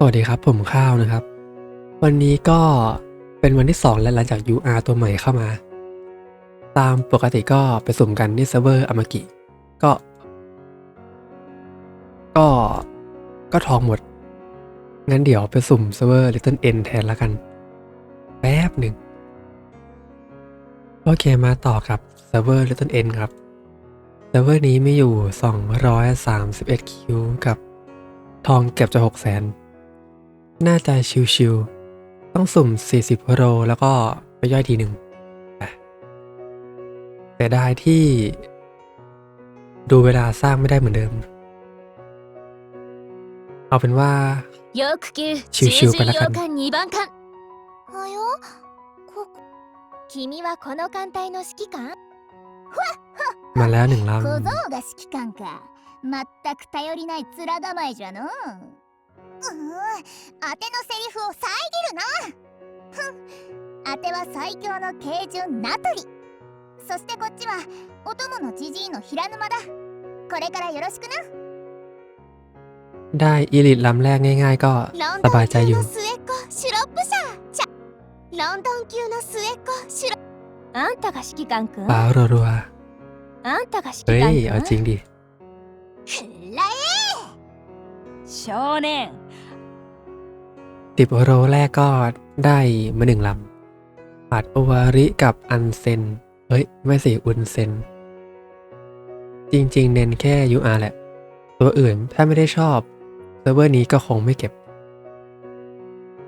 สวัสดีครับผมข้าวนะครับ วันนี้ก็เป็นวันที่ 2 แล้วหลังจาก UR ตัวใหม่เข้ามา ตามปกติก็ไปสุ่มกันที่เซิร์ฟเวอร์อามากิก็ ก็ก็ทองหมด งั้นเดี๋ยวไปสุ่มเซิร์ฟเวอร์ Little N แทนละกัน แป๊บหนึ่ง โอเคมาต่อกับเซิร์ฟเวอร์ Little N ครับ เซิร์ฟเวอร์นี้มีอยู่ 231คิวกับทองเก็บจะ6 0 0 0 0 น่าจะชิวๆต้องสุ่ม 40 โรแล้วก็ไปย่อยทีหนึ่งแต่ได้ที่ ดูเวลาสร้างไม่ได้เหมือนเดิม เอาเป็นว่า ชิวๆไปละกันมาแล้วหนึ่งล้าำ うーん当てのセリフを遮るなふん当ては最強の軽順ナトリそしてこっちはお供のジジイの平沼だこれからよろしくなำได้อีลิทลำแรกง่ายๆ ก็ ロンสบายใจอยู่ の末っ子シュロップ社ちゃロンドン級の末っ子シュロあんたが指揮官くん ป้ารัว あんたが指 ๆเฮ้ 揮 ย เอาจริ 官 ง くん ดิ ラ少年 ติบโรแรกก็ได้มาหนึ่งลำปัดโอวาริกับอันเซน เฮ้ย ไม่สิ อุนเซน จริงๆ เน้นแค่ UR แหละ ตัวอื่นถ้าไม่ได้ชอบ เซิร์ฟเวอร์นี้ก็คงไม่เก็บ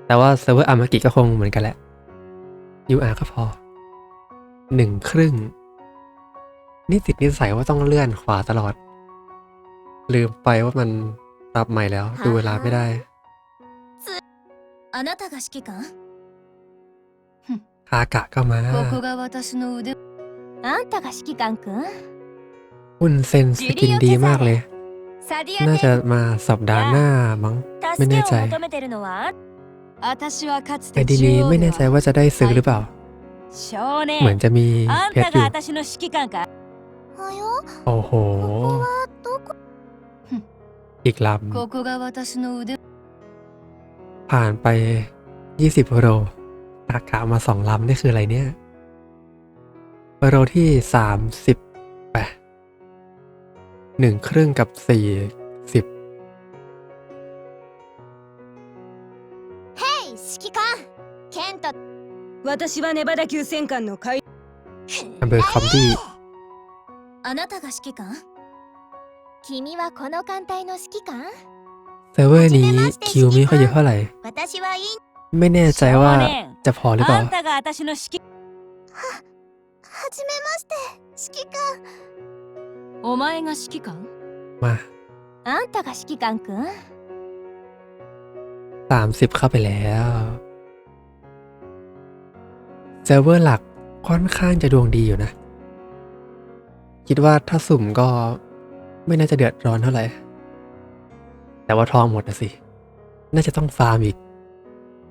แต่ว่าเซิร์ฟเวอร์อามากิก็คงเหมือนกันแหละ UR ก็พอหนึ่งครึ่ง นี่ติดนิสัยว่าต้องเลื่อนขวาตลอด ลืมไปว่ามันปรับใหม่แล้ว ดูเวลาไม่ได้ あなたが指揮官 คากะก็มา ここが私の腕あんたが指揮官くん อุนเซนสกินดีมากเลย サディア น่าจะ テ มาสัปดาห์หน้ามั้ง ไม่ 助 แน่ け ใจ を求めてるのは私はかつ แต่ て ดี 中 นี้ 央 ไม่ で แน่ใจ は ว่าจะได้ซื้อหรือเปล่า 少 เหมือน 年 จะมี あん เพช た รอยู่ が私の指揮官かはよ โอ้โห どこ อีกล ここが私の腕 ำ ผ่านไป 20โรกากะมาสองลำนี่คืออะไรเนี่ย โรที่ 30แปะหนึ่งครึ่งกับ 40 ヘイ指揮官ケント私はネバダ級戦艦の海 อำเภอคอมดี้ あなたが指揮官君はこの艦隊の指揮官 เซิร์ฟเวอร์นี้คิวไม่ค่อยเยอะเท่าไหร่ ไม่แน่ใจว่าจะพอหรือเปล่าฮัจิเมาสามสิบเข้าไปแล้วเซิร์ฟเวอร์หลักค่อนข้างจะดวงดีอยู่นะ คิดว่าถ้าสุ่มก็ไม่น่าจะเดือดร้อนเท่าไหร่ แต่ว่าทองหมดนะสิ น่าจะต้องฟาร์มอีก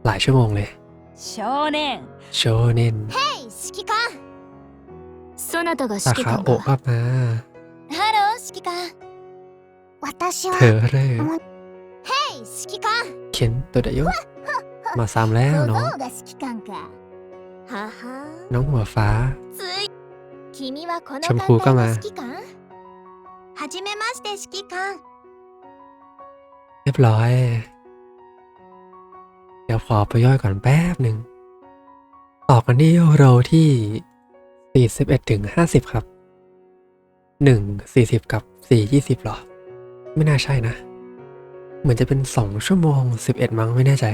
หลายชั่วโมงเลย 少年 โชเนน ヘイ指揮官そなたが สา 指揮 ขา 官 โอะ か ก็มา ハロー指揮官私 เธ は อเลย ヘイ指揮官 เข็นตัวเดียวมาซ้ำแล้ว 小 น้อง 僧が指揮官かはは น้องหัวฟ้า つい君はこのชม 艦 พู 隊 ก็ の มา 指揮官はじめまして指揮官 เรียบร้อย เดี๋ยวขอไปย่อยก่อนแป๊บหนึ่ง ต่อกันที่โรที่ 41ถึง50 ครับ 1 40 กับ 4 20หรอ ไม่น่าใช่นะ เหมือนจะเป็น 2 ชั่วโมง 11 มั้งไม่แน่ใจ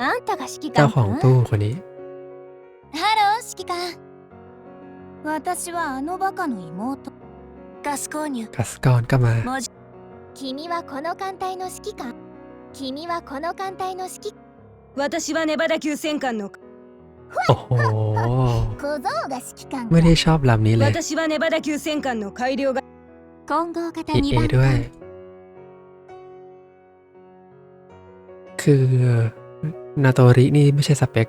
あんたが指揮 เจ้า 官 ของ くん ตู้คนนี้ ハロー指揮官私はあのバカの妹ガス購入 กัสกอนก็มา 文字 君はこの艦隊の指揮官君はこの艦隊の指揮私はネバダ級戦艦の โอ้โห 小僧が指揮官か ไม่ได้ชอบลำนี้เลย 私はネバダ級戦艦の改良が混合型 อี 2 เอ 番 ด้วย 艦 คือนาโตรินี่ไม่ใช่สเปค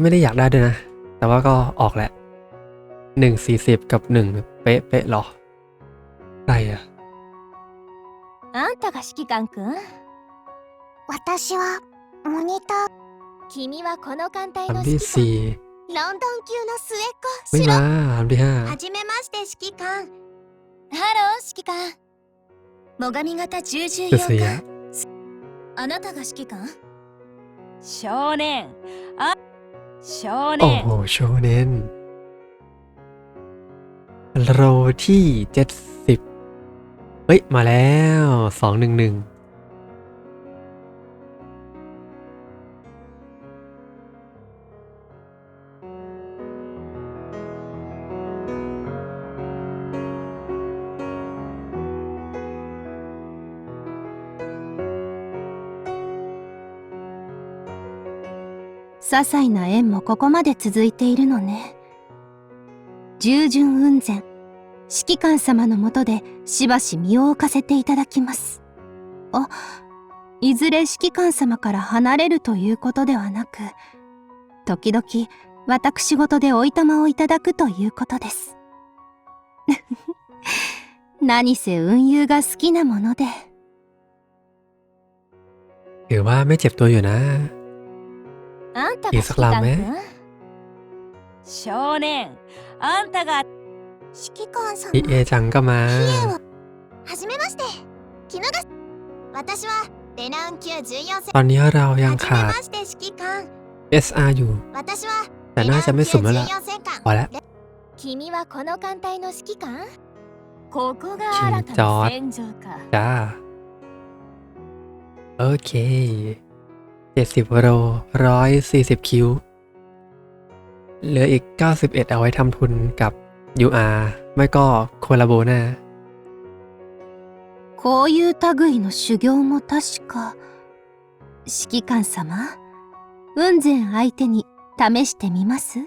ไม่ได้อยากได้ด้วยนะ แต่ว่าก็ออกแหละหนึ่งสี่สิบกับหนึ่งเป๊ะเป๊ะๆหรอใครอะ あんたが指揮官くん 私はモニター君はこの艦隊 ลำ の ที่ 指揮 สี่ ロンドン級の末っ ไม่ 子 มาลำที่ห้า はじめまして指揮官ハロー指揮官最上型重重 สุ 洋 สุยะ 艦あなたが指揮官少年あ少 โอ้โห 年 โชเนนโรที่เจ็ดสิบ เฮ้ย มาแล้วสองหนึ่งหนึ่ง 些細な縁もここまで続いているのね従順雲仙 指揮官様のもとでしばし身を置かせていただきますあいずれ指揮官様から離れるということではなく時々私事でおいたまをいただくということです何せ運輸が好きなもので ถือว่าไม่เจ็บตัวอยู่นะ あんたが指揮いいさラーメン官か少年あんたが指揮官様 อีเอจังก็มาตอนนี้เรายังขาด SR อยู่ แต่น่าจะไม่สุ่มแล้วล่ะพอแล้วคิมจอดจ้า โอเคเจ็ดสิบโรร้อยสี่สิบคิว เหลืออีกเก้าสิบเอ็ดเอาไว้ทำทุนกับ UR ไม่ก็โคลาโบนา こういう類の修行も確か指揮官様雲仙相手に試してみます